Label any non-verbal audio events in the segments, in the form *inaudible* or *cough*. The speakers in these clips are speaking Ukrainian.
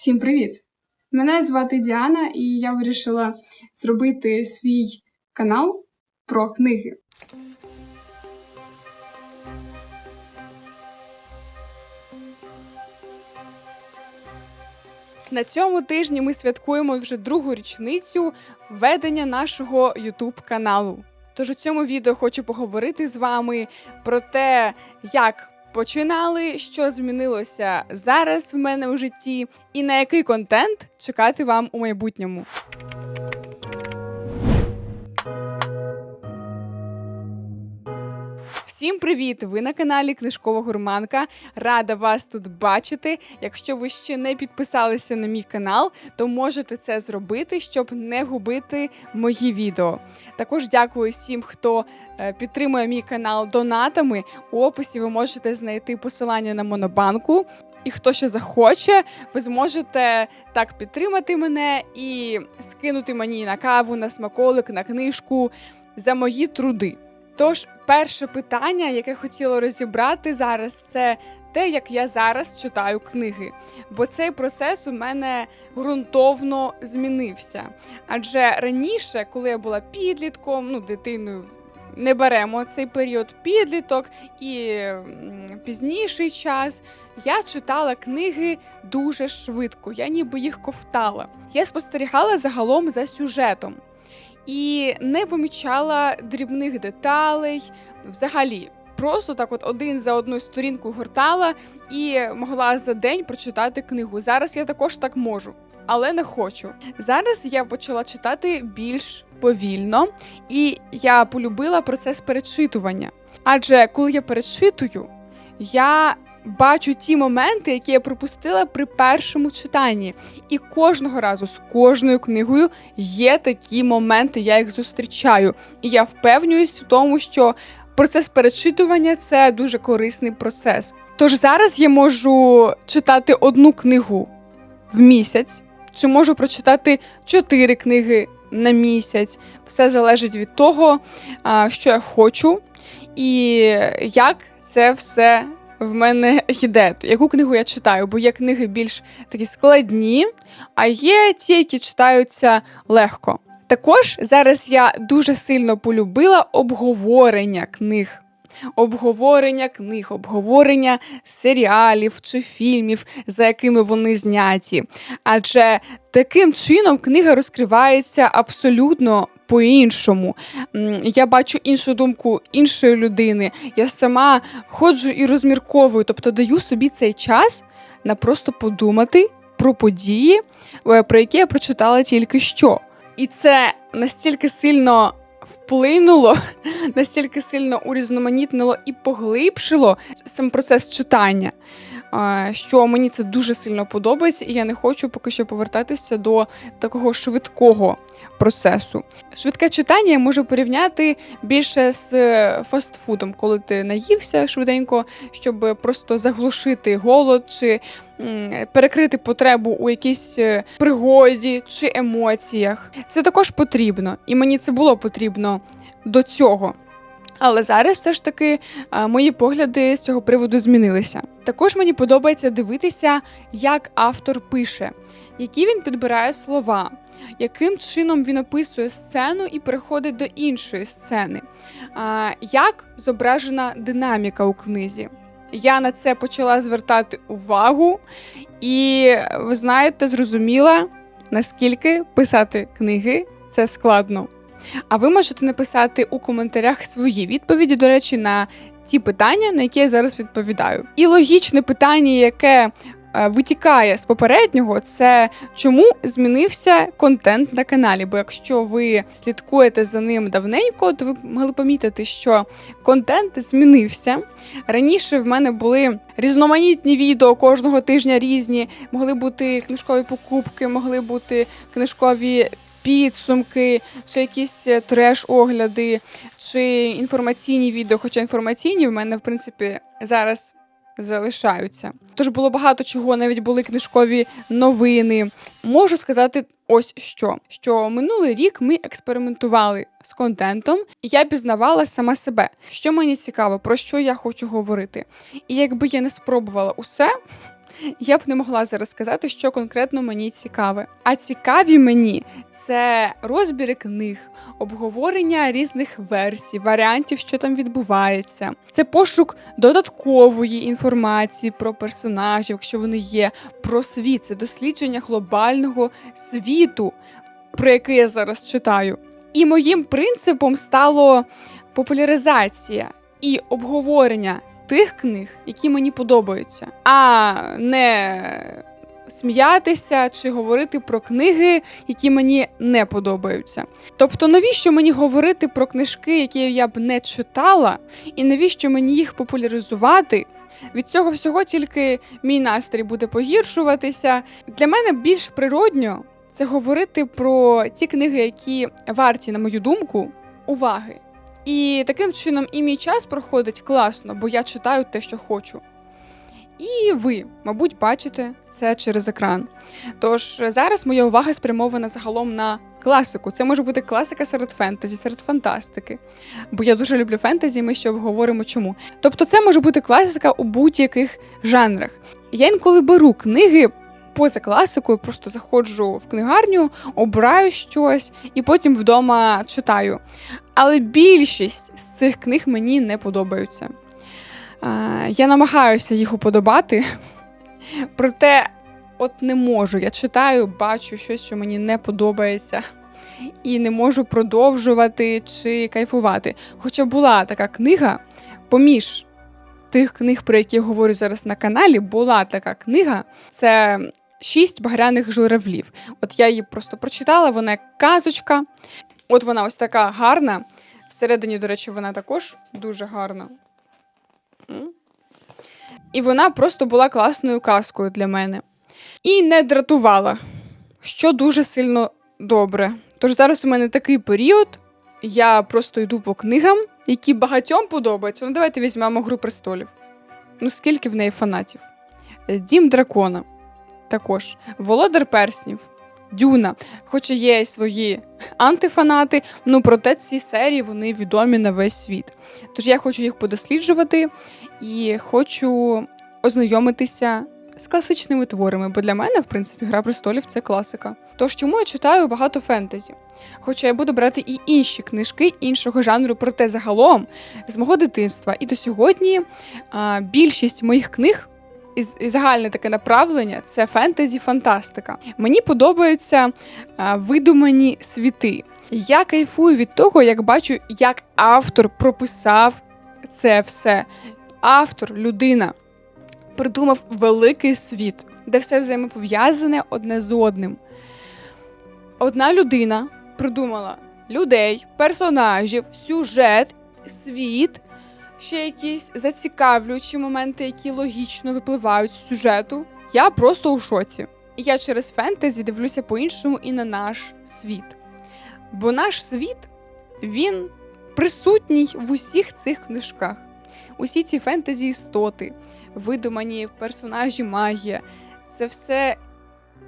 Всім привіт! Мене звати Діана, і я вирішила зробити свій канал про книги. На цьому тижні ми святкуємо вже другу річницю ведення нашого YouTube каналу. Тож у цьому відео хочу поговорити з вами про те, як починали, що змінилося зараз в мене у житті, і на який контент чекати вам у майбутньому. Всім привіт! Ви на каналі Книжкова Гурманка. Рада вас тут бачити. Якщо ви ще не підписалися на мій канал, то можете це зробити, щоб не губити мої відео. Також дякую всім, хто е, підтримує мій канал донатами. У описі ви можете знайти посилання на Монобанку. І хто ще захоче, ви зможете так підтримати мене і скинути мені на каву, на смаколик, на книжку за мої труди. Тож, перше питання, яке хотіла розібрати зараз, це те, як я зараз читаю книги. Бо цей процес у мене ґрунтовно змінився. Адже раніше, коли я була підлітком, ну, дитиною. Не беремо цей період підліток і пізніший час. Я читала книги дуже швидко, я ніби їх ковтала. Я спостерігала загалом за сюжетом і не помічала дрібних деталей. Взагалі, просто так, от один за одну сторінку гортала і могла за день прочитати книгу. Зараз я також так можу, але не хочу. Зараз я почала читати більш повільно, і я полюбила процес перечитування. Адже коли я перечитую, я бачу ті моменти, які я пропустила при першому читанні. І кожного разу з кожною книгою є такі моменти, я їх зустрічаю. І я впевнююсь в тому, що процес перечитування це дуже корисний процес. Тож зараз я можу читати одну книгу в місяць, чи можу прочитати чотири книги на місяць. Все залежить від того, що я хочу, і як це все в мене йде. Яку книгу я читаю, бо є книги більш такі складні, а є ті, які читаються легко. Також зараз я дуже сильно полюбила обговорення книг. Обговорення книг, обговорення серіалів чи фільмів, за якими вони зняті. Адже таким чином книга розкривається абсолютно по-іншому. Я бачу іншу думку іншої людини. Я сама ходжу і розмірковую, тобто даю собі цей час на просто подумати про події, е, про які я прочитала тільки що. І це настільки сильно вплинуло, *laughs* настільки сильно урізноманітнило і поглибшило сам процес читання, що мені це дуже сильно подобається, і я не хочу поки що повертатися до такого швидкого процесу. Швидке читання я можу порівняти більше з е, фастфудом, коли ти наївся швиденько, щоб просто заглушити голод чи перекрити потребу у якійсь е, пригоді чи емоціях. Це також потрібно, і мені це було потрібно до цього. Але зараз все ж таки е, мої погляди з цього приводу змінилися. Також мені подобається дивитися, як автор пише, які він підбирає слова, яким чином він описує сцену і переходить до іншої сцени, як зображена динаміка у книзі. Я на це почала звертати увагу, і ви знаєте, зрозуміла, наскільки писати книги це складно. А ви можете написати у коментарях свої відповіді, до речі, на ті питання, на які я зараз відповідаю. І логічне питання, яке е, витікає з попереднього, це чому змінився контент на каналі? Бо якщо ви слідкуєте за ним давненько, то ви могли помітити, що контент змінився. Раніше в мене були різноманітні відео кожного тижня різні. Могли бути книжкові покупки, могли бути книжкові підсумки, чи якісь е, треш-огляди, чи інформаційні відео. Хоча інформаційні в мене, в принципі, зараз залишаються. Тож було багато чого, навіть були книжкові новини. Можу сказати ось що: що минулий рік ми експериментували з контентом, і я пізнавала сама себе, що мені цікаво, про що я хочу говорити. І якби я не спробувала усе. Я б не могла зараз сказати, що конкретно мені цікаве. А цікаві мені це розбіри книг, обговорення різних версій, варіантів, що там відбувається. Це пошук додаткової інформації про персонажів, якщо вони є, про світ, це дослідження глобального світу, про який я зараз читаю. І моїм принципом стало популяризація і обговорення тих книг, які мені подобаються, а не сміятися чи говорити про книги, які мені не подобаються. Тобто, навіщо мені говорити про книжки, які я б не читала, і навіщо мені їх популяризувати? Від цього всього тільки мій настрій буде погіршуватися. Для мене більш природньо це говорити про ті книги, які варті, на мою думку, уваги. І таким чином і мій час проходить класно, бо я читаю те, що хочу. І ви, мабуть, бачите це через екран. Тож зараз моя увага спрямована загалом на класику. Це може бути класика серед фентезі, серед фантастики. Бо я дуже люблю фентезі, ми ще обговоримо чому. Тобто, це може бути класика у будь-яких жанрах. Я інколи беру книги поза класикою, просто заходжу в книгарню, обираю щось і потім вдома читаю. Але більшість з цих книг мені не подобаються. Я намагаюся їх уподобати, *laughs* проте от не можу. Я читаю, бачу щось, що мені не подобається, і не можу продовжувати чи кайфувати. Хоча була така книга, поміж тих книг, про які я говорю зараз на каналі, була така книга. Це шість багряних журавлів. От я її просто прочитала, вона як казочка. От вона ось така гарна. Всередині, до речі, вона також дуже гарна. І вона просто була класною казкою для мене. І не дратувала, що дуже сильно добре. Тож зараз у мене такий період, я просто йду по книгам, які багатьом подобаються. Ну, давайте візьмемо Гру престолів. Ну, скільки в неї фанатів? Дім дракона. Також Володар Перснів, Дюна. Хоча є і свої антифанати, ну проте ці серії вони відомі на весь світ. Тож я хочу їх подосліджувати і хочу ознайомитися з класичними творами, бо для мене, в принципі, Гра престолів це класика. Тож чому я читаю багато фентезі? Хоча я буду брати і інші книжки іншого жанру, проте загалом з мого дитинства і до сьогодні а, більшість моїх книг і загальне таке направлення це фентезі-фантастика. Мені подобаються а, видумані світи. Я кайфую від того, як бачу, як автор прописав це все. Автор, людина придумав великий світ, де все взаємопов'язане одне з одним. Одна людина придумала людей, персонажів, сюжет, світ ще якісь зацікавлюючі моменти, які логічно випливають з сюжету. Я просто у шоці. Я через фентезі дивлюся по-іншому і на наш світ. Бо наш світ, він присутній в усіх цих книжках. Усі ці фентезі істоти, видумані персонажі магія, це все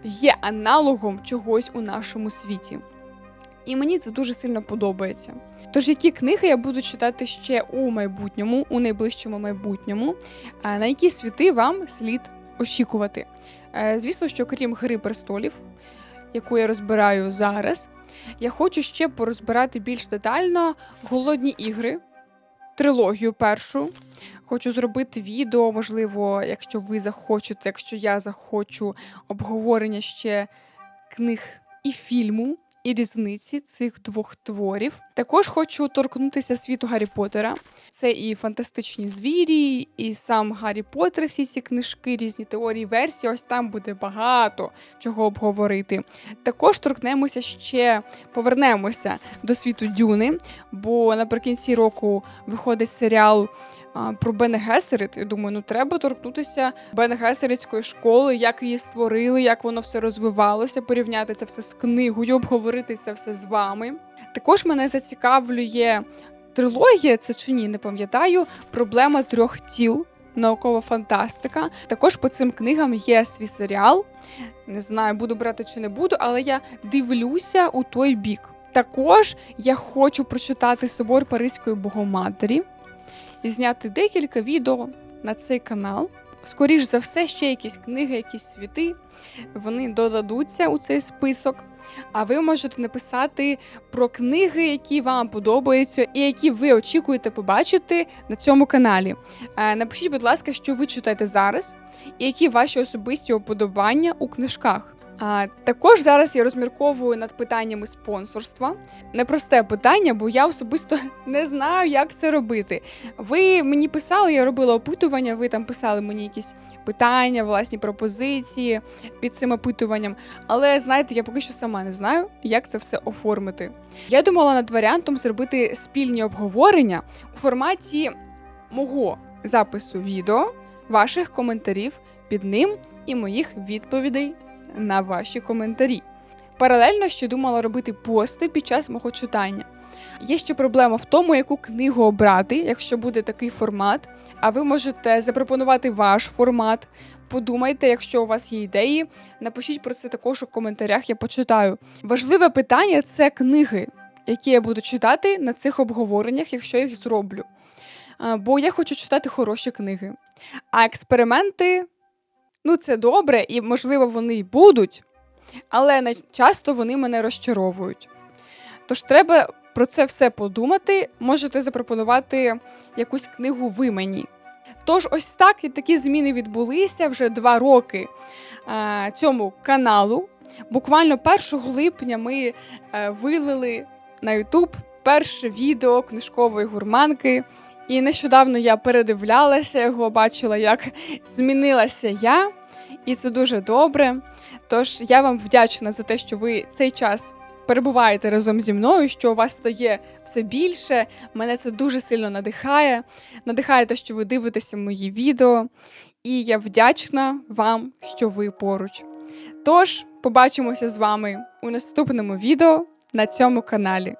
є аналогом чогось у нашому світі. І мені це дуже сильно подобається. Тож, які книги я буду читати ще у майбутньому, у найближчому майбутньому, на які світи вам слід очікувати? Е, звісно, що крім Гри престолів, яку я розбираю зараз, я хочу ще порозбирати більш детально голодні ігри, трилогію першу. Хочу зробити відео, можливо, якщо ви захочете, якщо я захочу обговорення ще книг і фільму і різниці цих двох творів. Також хочу торкнутися світу Гаррі Поттера. Це і фантастичні звірі, і сам Гаррі Поттер, всі ці книжки, різні теорії, версії. Ось там буде багато чого обговорити. Також торкнемося ще, повернемося до світу Дюни, бо наприкінці року виходить серіал про Бене Гесерит. Я думаю, ну треба торкнутися Бене Гесеритської школи, як її створили, як воно все розвивалося, порівняти це все з книгою, обговорити це все з вами. Також мене зацікавлює трилогія, це чи ні, не пам'ятаю. Проблема трьох тіл. Наукова фантастика. Також по цим книгам є свій серіал. Не знаю, буду брати чи не буду, але я дивлюся у той бік. Також я хочу прочитати собор Паризької Богоматері зняти декілька відео на цей канал скоріш за все, ще якісь книги, якісь світи, вони додадуться у цей список. А ви можете написати про книги, які вам подобаються, і які ви очікуєте побачити на цьому каналі. Е, Напишіть, будь ласка, що ви читаєте зараз, і які ваші особисті уподобання у книжках. А, також зараз я розмірковую над питаннями спонсорства. Непросте питання, бо я особисто *laughs* не знаю, як це робити. Ви мені писали, я робила опитування, ви там писали мені якісь питання, власні пропозиції під цим опитуванням. Але знаєте, я поки що сама не знаю, як це все оформити. Я думала над варіантом зробити спільні обговорення у форматі мого запису відео, ваших коментарів під ним і моїх відповідей на ваші коментарі. Паралельно ще думала робити пости під час мого читання. Є ще проблема в тому, яку книгу обрати, якщо буде такий формат. А ви можете запропонувати ваш формат. Подумайте, якщо у вас є ідеї, напишіть про це також у коментарях, я почитаю. Важливе питання це книги, які я буду читати на цих обговореннях, якщо їх зроблю. Бо я хочу читати хороші книги. А експерименти ну, це добре, і, можливо, вони й будуть, але часто вони мене розчаровують. Тож треба про це все подумати, можете запропонувати якусь книгу ви мені. Тож, ось так і такі зміни відбулися вже два роки е, цьому каналу. Буквально 1 липня ми е, вилили на YouTube перше відео книжкової гурманки. І нещодавно я передивлялася його, бачила, як змінилася я, і це дуже добре. Тож я вам вдячна за те, що ви цей час перебуваєте разом зі мною, що у вас стає все більше. Мене це дуже сильно надихає. Надихає те, що ви дивитеся мої відео. І я вдячна вам, що ви поруч. Тож побачимося з вами у наступному відео на цьому каналі.